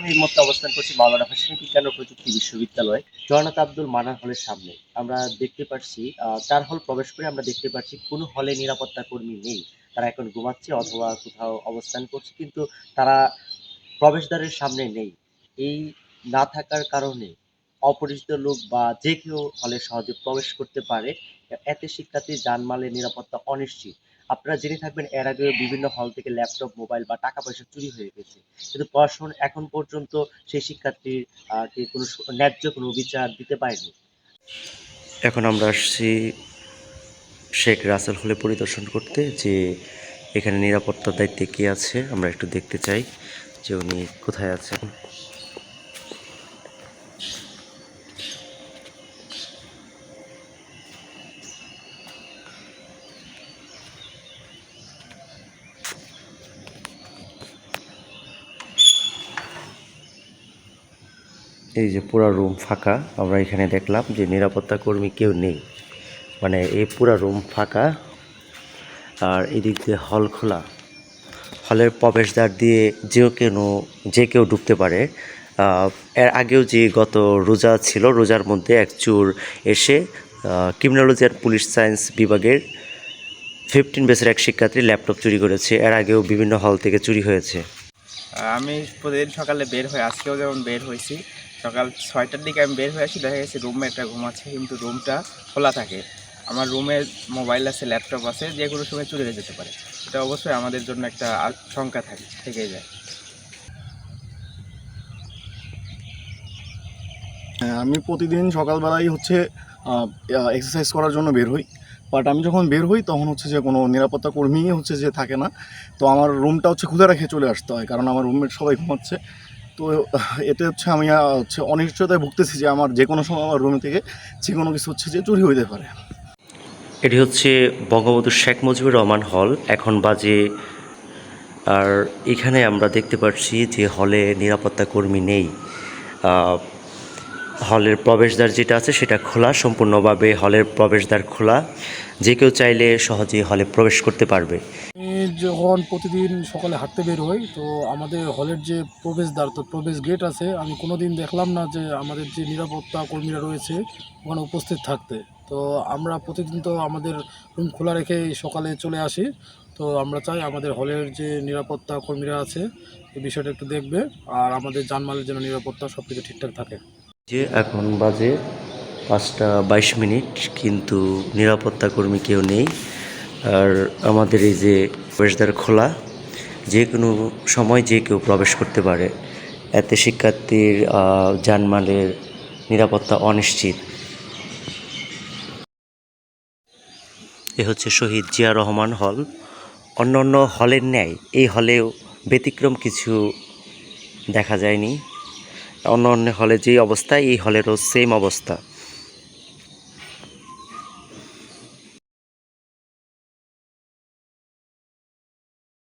আমি এই অবস্থান করছি মাওলানা ভাসানী বিজ্ঞান ও প্রযুক্তি বিশ্ববিদ্যালয়? জগন্নাথ আব্দুল মানান হলের সামনে। আমরা দেখতে পাচ্ছি চার হল প্রবেশ করে আমরা দেখতে পাচ্ছি কোনো হলে নিরাপত্তা কর্মী নেই। তারা এখন ঘুমাচ্ছে অথবা কোথাও অবস্থান করছে, কিন্তু তারা প্রবেশদ্বারের সামনে নেই। এই না থাকার কারণে অপরিচিত লোক বা যে কেউ হলে সহজে প্রবেশ করতে পারে, এতে শিক্ষার্থীর জানমালের নিরাপত্তা অনিশ্চিত। আপনারা জেনে থাকবেন এর আগে বিভিন্ন হল থেকে ল্যাপটপ মোবাইল বা টাকা পয়সা চুরি হয়ে গেছে। কিন্তু প্রশাসন এখন পর্যন্ত সেই শিক্ষার্থীর কোনো ন্যায্য কোনো বিচার দিতে পারেনি। এখন আমরা আসছি শেখ রাসেল হলে পরিদর্শন করতে, যে এখানে নিরাপত্তার দায়িত্বে কে আছে, আমরা একটু দেখতে চাই যে উনি কোথায় আছেন। এই যে পুরো রুম ফাঁকা, আমরা এখানে দেখলাম যে নিরাপত্তা কর্মী কেউ নেই। মানে এই পুরো রুম ফাঁকা আর এদিক দিয়ে হল খোলা। হলের প্রবেশদ্বার দিয়ে যে কেউ যে কেউ ঢুকতে পারে এর আগেও যে গত রোজা ছিল, রোজার মধ্যে এক চোর এসে ক্রিমিনোলজি অ্যান্ড পুলিশ সায়েন্স বিভাগের ফিফটিন বেসের এক শিক্ষার্থী ল্যাপটপ চুরি করেছে। এর আগেও বিভিন্ন হল থেকে চুরি হয়েছে। আমি প্রতিদিন সকালে বের হয়ে আজকেও যেমন বের হয়েছি সকাল ছয়টার দিকে আমি বের হয়ে আসি দেখা গেছে রুমে একটা ঘুমাচ্ছে কিন্তু রুমটা খোলা থাকে। আমার রুমে মোবাইল আছে ল্যাপটপ আছে যে কোনো সময় হয়ে যেতে পারে। এটা অবশ্যই আমাদের জন্য একটা আশঙ্কা থাকে থেকে যায়। হ্যাঁ, আমি প্রতিদিন সকালবেলায় হচ্ছে এক্সারসাইজ করার জন্য বের হই। বাট আমি যখন বের হই তখন হচ্ছে যে কোনো নিরাপত্তা কর্মী হচ্ছে যে থাকে না তো আমার রুমটা হচ্ছে খুলে রেখে চলে আসতে হয় কারণ আমার রুমমেট সবাই ঘুমাচ্ছে। তো এটা এতে হচ্ছে আমি হচ্ছে অনিশ্চয়তায় ভুগতেছি যে আমার যে কোনো সময় আমার রুম থেকে যে কোনো কিছু হচ্ছে যে চুরি হইতে পারে। এটি হচ্ছে বঙ্গবন্ধু শেখ মুজিবুর রহমান হল। এখন বাজে, আর এখানে আমরা দেখতে পাচ্ছি যে হলে নিরাপত্তা কর্মী নেই। হলের প্রবেশদ্বার যেটা আছে সেটা খোলা, সম্পূর্ণভাবে হলের প্রবেশদ্বার খোলা। যে কেউ চাইলে সহজে হলে প্রবেশ করতে পারবে। যখন প্রতিদিন সকালে হাঁটতে বের হই, তো আমাদের হলের যে প্রবেশদ্বার, তো প্রবেশ গেট আছে, আমি কোনো দিন দেখলাম না যে আমাদের যে নিরাপত্তা কর্মীরা রয়েছে, ওখানে উপস্থিত থাকতে। তো আমরা প্রতিদিন তো আমাদের রুম খোলা রেখে সকালে চলে আসি। তো আমরা চাই আমাদের হলের যে নিরাপত্তা কর্মীরা আছে, এই বিষয়টা একটু দেখবে, আর আমাদের জানমালের যেন নিরাপত্তা সব কিছু ঠিকঠাক থাকে। যে এখন বাজে পাঁচটা বাইশ মিনিট, কিন্তু নিরাপত্তা কর্মী কেউ নেই। আর আমাদের এই যে প্রবেশদ্বার খোলা, যে কোনো সময় যে কেউ প্রবেশ করতে পারে। এতে শিক্ষার্থীর জানমালের নিরাপত্তা অনিশ্চিত। এ হচ্ছে শহীদ জিয়া রহমান হল। অন্য অন্য হলের ন্যায় এই হলেও ব্যতিক্রম কিছু দেখা যায়নি। অন্য অন্য হলে যে অবস্থা এই হলেরও সেম অবস্থা।